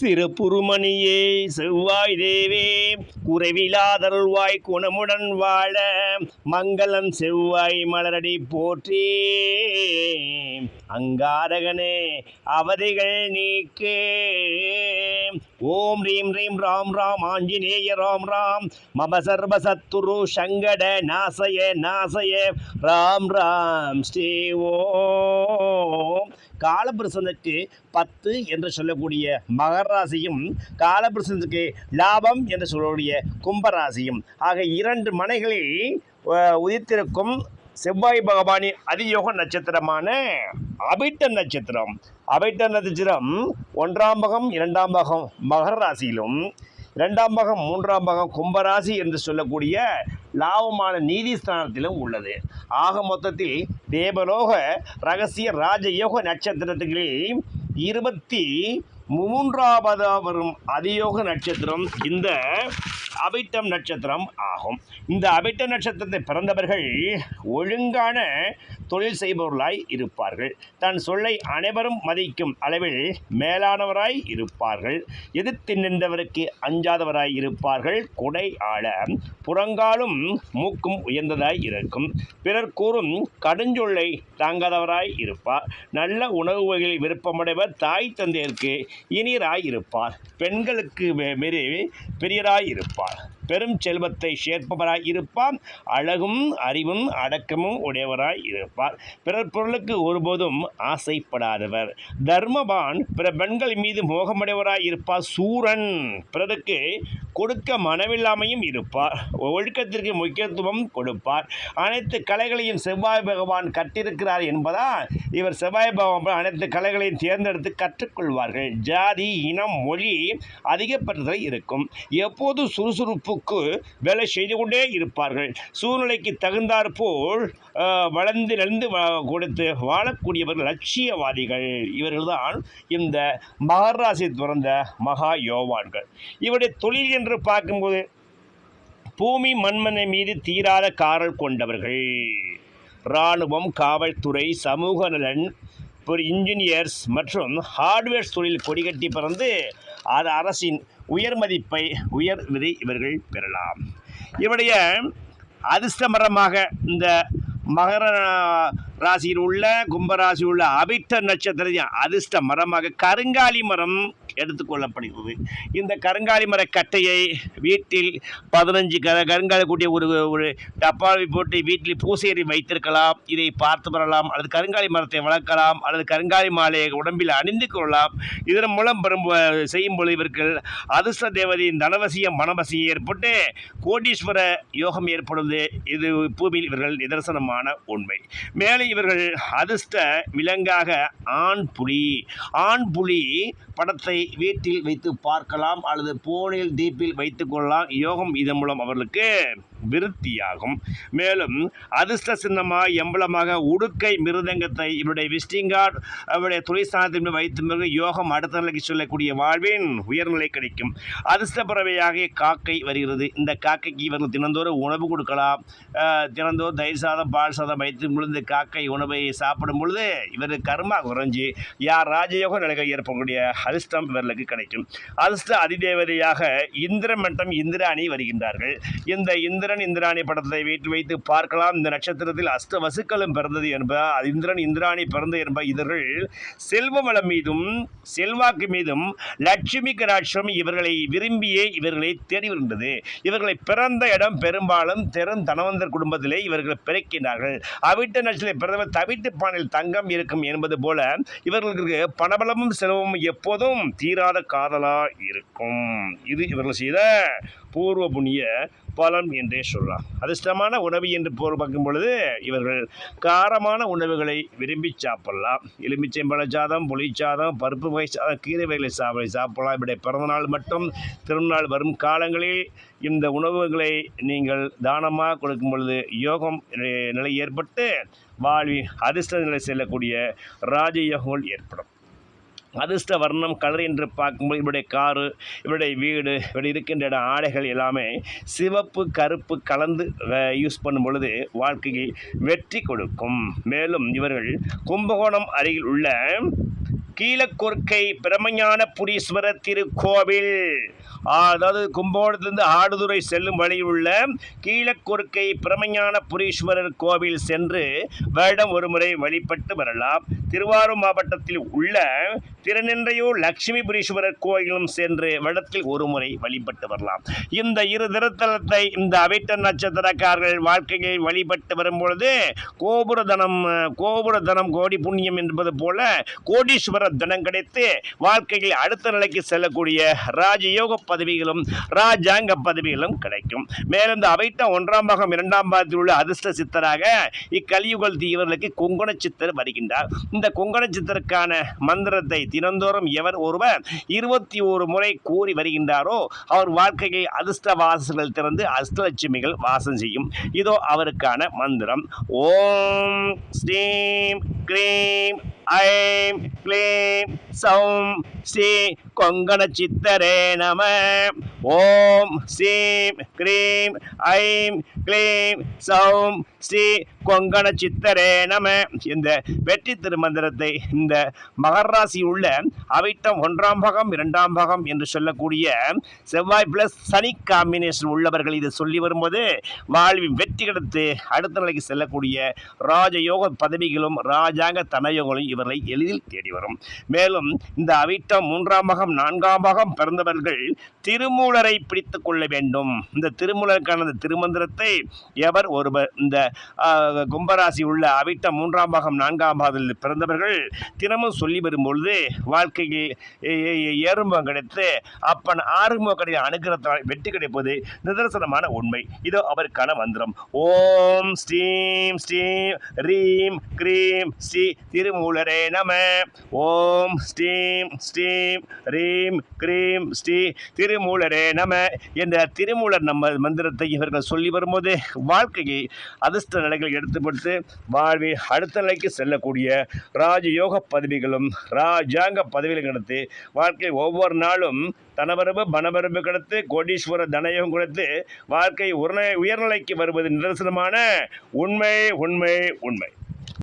சிறப்புருமணியே செவ்வாய் தேவே குறைவிலாதருள்வாய் குணமுடன் வாழ மங்களம் செவ்வாய் மலரடி போற்றி. அங்காரகனே அவதிகள் நீக்கே. ஓம் ரீம் ரீம் ராம் ராம் ஆஞ்சநேய ராம் ராம் மம சர்வ சத்துரு சங்கட நாசய நாசய. ராம் ராம் ஸ்ரீ ஓம். காலபிரசனுக்கு பத்து என்று சொல்லக்கூடிய மகர ராசியும் காலபிரசனுக்கு லாபம் என்று சொல்லக்கூடிய கும்பராசியும் ஆக இரண்டு மனைகளில் உதித்திருக்கும் செவ்வாய் பகவானின் அதியோக நட்சத்திரமான அபிட்ட நட்சத்திரம். அபிட்ட நட்சத்திரம் ஒன்றாம் பாகம் இரண்டாம் பாகம் மகர ராசியிலும் ரெண்டாம் பாகம் மூன்றாம் பாகம் கும்பராசி என்று சொல்லக்கூடிய லாபமான நீதி ஸ்தானத்திலும் உள்ளது. ஆக மொத்தத்தில் தேவலோக ரகசிய ராஜயோக நட்சத்திரத்துகளில் இருபத்தி மூன்றாவதாக வரும் அதியோக நட்சத்திரம் இந்த அபிட்டம் நட்சத்திரம் ஆகும். இந்த அபிட்ட நட்சத்திரத்தை பிறந்தவர்கள் ஒழுங்கான தொழில் செய்பவர்களாய் இருப்பார்கள். தன் சொல்லை அனைவரும் மதிக்கும் அளவில் மேலானவராய் இருப்பார்கள். எதிர்த்து நின்றவருக்கு அஞ்சாதவராய் இருப்பார்கள். கொடை ஆள புறங்காலும் மூக்கும் உயர்ந்ததாய் இருக்கும். பிறர் கூறும் கடுஞ்சொல்லை தாங்காதவராய் இருப்பார். நல்ல உணவு வகையில் விருப்பமடைவர் தாய் தந்தையருக்கு இனியராய் இருப்பார். பெண்களுக்கு மீறி பெரியராய் இருப்பார். பெரும் செல்வத்தை சேர்ப்பவராய் இருப்பார் அழகும் அறிவும் அடக்கமும் உடையவராய் இருப்பார். பிறர் பொருளுக்கு ஒருபோதும் ஆசைப்படாதவர். தர்மபான் பிற பெண்கள் மீது மோகமுடையவராய் இருப்பார். சூரன் பிறருக்கு கொடுக்க மனமில்லாமையும் இருப்பார். ஒழுக்கத்திற்கு முக்கியத்துவம் கொடுப்பார். அனைத்து கலைகளையும் செவ்வாய் பகவான் கற்றிருக்கிறார் என்பதால் இவர் செவ்வாய் பகவான் அனைத்து கலைகளையும் தேர்ந்தெடுத்து கற்றுக்கொள்வார்கள். ஜாதி இனம் மொழி அதிகப்பட்டதை இருக்கும். எப்போது சுறுசுறுப்பு சுறுசுறுப்புக்கு வேலை செய்து கொண்டே இருப்பார்கள். சூழ்நிலைக்கு தகுந்தாற்போல் போல் வளர்ந்து நலந்து வா- கொடுத்து வாழக்கூடியவர்கள் லட்சியவாதிகள். இவர்கள்தான் இந்த மகராசி துறந்த மகா யோவான்கள். இவருடைய தொழில் என்று பார்க்கும்போது பூமி மண்மனை மீது தீராத காரல் கொண்டவர்கள். இராணுவம் காவல்துறை சமூக நலன் ஒரு இன்ஜினியர்ஸ் மற்றும் ஹார்ட்வேர்ஸ் தொழில் கொடிகட்டி பிறந்து அது அரசின் உயர் மதிப்பை உயர் விதை இவர்கள் பெறலாம். இவருடைய அதிர்ஷ்டமரமாக இந்த மகர ராசியில் உள்ள கும்பராசியில் உள்ள அபித்த நட்சத்திரம் அதிர்ஷ்ட மரமாக கருங்காலி மரம் எடுத்துக்கொள்ளப்படுகிறது. இந்த கருங்காலி மர கட்டையை வீட்டில் பதினஞ்சு க கருங்காலி கூட்டிய ஒரு ஒரு டப்பாவை போட்டு வீட்டில் பூசேரி வைத்திருக்கலாம் இதை பார்த்து வரலாம் அல்லது கருங்காலி மரத்தை வளர்க்கலாம் அல்லது கருங்காலி மாலையை உடம்பில் அணிந்து கொள்ளலாம். இதன் மூலம் பெறும் செய்யும் பொழுது இவர்கள் அதிர்ஷ்ட தேவதையின் தனவசியம் மனவசியம் ஏற்பட்டு கோடீஸ்வர யோகம் ஏற்படுவது இது பூமியில் இவர்கள் நிதர்சனமான உண்மை. மேலே இவர்கள் அதிர்ஷ்ட விலங்காக ஆண் புலி ஆண் புலி படத்தை வீட்டில் வைத்து பார்க்கலாம் அல்லது போனில் டீப்பில் வைத்துக்கொள்ளலாம் யோகம் இதன் மூலம் அவர்களுக்கு விருத்தியாகும். மேலும் அதிர்ஷ்ட சின்னமாக எம்பளமாக உடுக்கை மிருதங்கத்தை இவருடைய விஸ்டிங் கார்டு அவருடைய தொழிற்சாலத்தின் வைத்து பிறகு யோகம் அடுத்த நிலைக்கு சொல்லக்கூடிய வாழ்வின் உயர்நிலை கிடைக்கும். அதிர்ஷ்ட பறவையாக காக்கை வருகிறது. இந்த காக்கைக்கு இவர்கள் தினந்தோறும் உணவு கொடுக்கலாம். தினந்தோறும் தயிர் சாதம் பால் சாதம் வைத்து பொழுது காக்கை உணவை சாப்பிடும் பொழுது இவர் கர்மா குறைஞ்சி யார் ராஜயோக நிலைகள் ஏற்படக்கூடிய அதிர்ஷ்டம் இவர்களுக்கு கிடைக்கும். அதிர்ஷ்ட அதிதேவதையாக இந்திர மற்றும் இந்திராணி வருகின்றார்கள். இந்த இந்திர இந்திரன் இந்திராணி படத்தை வீட்டில் வைத்து பார்க்கலாம். இந்த நட்சத்திரத்தில் அஷ்ட வசுக்களும் பிறந்தது என்பதால் இந்திரன் இந்திராணி பிறந்தது என்ப இதர்கள் செல்வ வளம் மீதும் செல்வாக்கு மீதும் லட்சுமி கராட்சம் இவர்களை விரும்பியே இவர்களை தேடி வருகின்றது. இவர்களை பிறந்த இடம் பெரும்பாலும் தெரும் தனவந்தர் குடும்பத்திலே இவர்கள் பிறக்கின்றார்கள். அவிட்ட நட்சத்திர பிறந்தவர் தவிட்டு பானையில் தங்கம் இருக்கும் என்பது போல இவர்களுக்கு பணபலமும் செலவும் எப்போதும் தீராத காதலா இருக்கும். இது இவர்கள் செய்த பூர்வ புண்ணிய பலன் என்றே சொல்லலாம். அதிர்ஷ்டமான உணவு என்று போர் பார்க்கும் பொழுது இவர்கள் காரமான உணவுகளை விரும்பி சாப்பிடலாம். எலுமிச்சம்பழ சாதம் புளிச்சாதம் பருப்பு வகை சாதம் கீரை வகைகளை சாப்பிட சாப்பிடலாம். இப்படி பிறந்தநாள் மட்டும் திருநாள் வரும் காலங்களில் இந்த உணவுகளை நீங்கள் தானமாக கொடுக்கும் பொழுது யோகம் நிலை- நிலை ஏற்பட்டு வாழ்வில் அதிர்ஷ்ட நிலை செல்லக்கூடிய ராஜயோகங்கள் ஏற்படும். அதிர்ஷ்ட வர்ணம் கலர் என்று பார்க்கும்போது இவருடைய காரு இவருடைய வீடு இவருடைய இருக்கின்ற இடம் ஆடைகள் எல்லாமே சிவப்பு கருப்பு கலந்து யூஸ் பண்ணும் பொழுது வாழ்க்கையில் வெற்றி கொடுக்கும். மேலும் இவர்கள் கும்பகோணம் அருகில் உள்ள கீழக்கொற்கை பிரமஞான புரீஸ்வரர் திருக்கோவில். அதாவது கும்போணத்திலிருந்து ஆடுதுறை செல்லும் வழியில் உள்ள கீழக்கொற்கை பிரமஞான புரீஸ்வரர் கோவில் சென்று வருடம் ஒருமுறை வழிபட்டு வரலாம். திருவாரூர் மாவட்டத்தில் உள்ள திருநின்றையூர் லட்சுமிபுரீஸ்வரர் கோயிலும் சென்று வருடத்தில் ஒரு முறை வழிபட்டு வரலாம். இந்த இரு திருத்தலத்தை இந்த அவிட்ட நட்சத்திரக்காரர்கள் வாழ்க்கையில் வழிபட்டு வரும்பொழுது கோபுர தனம் கோபுர தனம் கோடி புண்ணியம் என்பது போல கோடீஸ்வர தனம் கிடைத்து வாழ்க்கையில் அடுத்த நிலைக்கு செல்லக்கூடிய ராஜயோக பதவிகளும் ராஜாங்க பதவிகளும் கிடைக்கும். மேலும் இந்த அவைட்ட ஒன்றாம் பாகம் இரண்டாம் பாகத்தில் உள்ள அதிர்ஷ்ட சித்தராக இக்கலியுகல் தீவர்களுக்கு கொங்கண சித்தர் வருகின்றார். இந்த கொங்கண சித்தருக்கான மந்திரத்தை தினந்தோறும் எவர் ஒருவர் இருபத்தி ஒரு முறை கூறி வருகின்றாரோ அவர் வாழ்க்கையை அதிர்ஷ்ட வாசல்கள் திறந்து அஷ்டலட்சுமிகள் வாசம் செய்யும். இதோ அவருக்கான மந்திரம். ஓம் ஸ்ரீம் கிரீம் ஐம் கிளீம். சௌம் ஸ்ரீ கொங்கண சித்தரே நம. ஓம் சீம் க்ரீம் ஐம் க்ளீம் சௌம் ஸ்ரீ கொங்கண சித்தரே நம. இந்த வெற்றி திருமந்திரத்தை இந்த மகராசி உள்ள அவிட்டம் ஒன்றாம் பாகம் இரண்டாம் பாகம் என்று சொல்லக்கூடிய செவ்வாய் பிளஸ் சனி காம்பினேஷன் உள்ளவர்கள் இதை சொல்லி வரும்போது வாழ்வின் வெற்றி கிடைத்து அடுத்த நிலைக்கு செல்லக்கூடிய ராஜயோக பதவிகளும் ராஜாங்க தனயோகங்களும் இவர்களை எளிதில் தேடி வரும். மேலும் இந்த அவிட்டம் மூன்றாம் பாகம் நான்காம் பாகம் பிறந்தவர்கள் திருமூலரை பிடித்து கொள்ள வேண்டும். இந்த திருமூலருக்கான அந்த திருமந்திரத்தை எவர் ஒருவர் இந்த கும்பராசி உள்ள அவிட்ட மூன்றாம் பாகம் நான்காம் பாகத்தில் பிறந்தவர்கள் தினமும் சொல்லி வரும்பொழுது வாழ்க்கையில் ஏறுமுகம் கிடைத்து அப்பன் ஆறுமுக கடையில் அனுகிரகத்தால் வெற்றி கிடைப்பது நிதர்சனமான உண்மை. இதோ அவருக்கான மந்திரம். ஓம் ஸ்ரீம் ஸ்ரீம் ரீம் க்ரீம் ஸ்ரீ திருமூலரே நம. ஓம் ஸ்ரீம் ஸ்ரீம் ஹரீம் கிரீம் ஸ்ரீ திருமூலரே நம என்ற திருமூலர் நம்ம மந்திரத்தை இவர்கள் சொல்லி வரும்போது வாழ்க்கையை அதிர்ஷ்ட நிலைகள் எடுத்துப்படுத்து வாழ்வில் அடுத்த நிலைக்கு செல்லக்கூடிய ராஜயோக பதவிகளும் ராஜாங்க பதவிகளும் கிடைத்து வாழ்க்கை ஒவ்வொரு நாளும் தனவரவு பணவரவு கிடைத்து கோடீஸ்வர தனயம் கொடுத்து வாழ்க்கை உயர்நிலைக்கு வருவது நிதர்சனமான உண்மை உண்மை உண்மை.